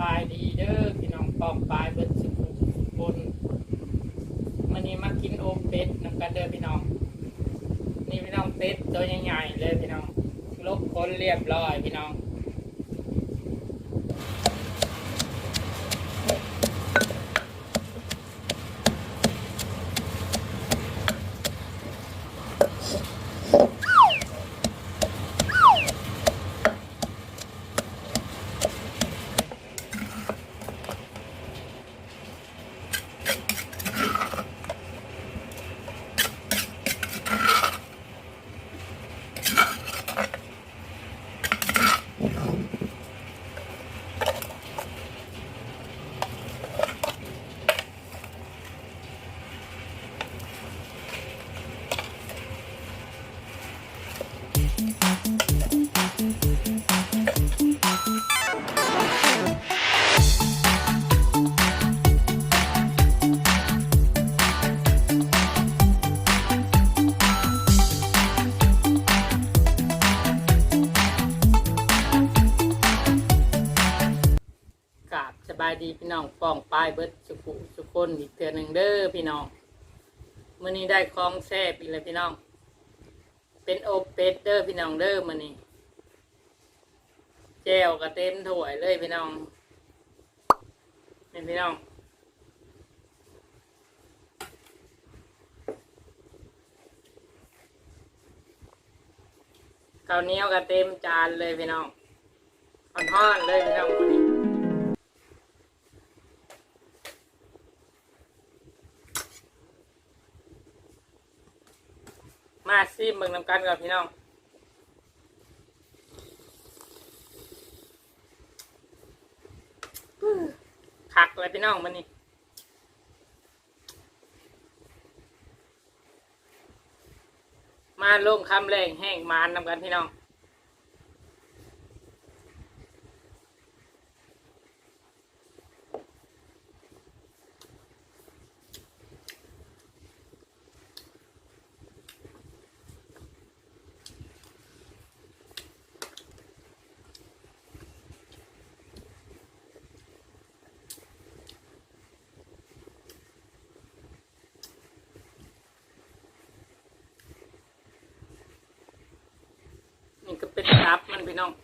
บายดีเด้อพี่น้องปองปลายเบิดสุขสุขบนมันนี้มากินโอเป็ดนำกันเด้อพี่น้อง นี่พี่น้องเป็ดตัวใหญ่ๆเลยพี่น้องลบคนเรียบร้อยพี่น้องาบสบายดีพี่น้องป้องปลายเบิดสุขุสุคนอีกเทือหนึ่งเด้อพี่น้องมื่อนี้ได้คลองแซ่บอีกเลยพี่น้อง เป็นโอเป็ดเด้อพี่น้องเด้อมื่อนี้แจวก็เต็มถ้วยเลยพี่น้องนี่พี่น้องข้าวเหนียวก็เต็มจานเลยพี่น้องอ่อนๆเลยพี่น้อง มื่อนี้มาซีมเบิ่งนำกันกับพี่น้องคักเลยพี่น้องมันนี่มาลงคำแรงแห้งมานนำกันพี่น้อง maybe not.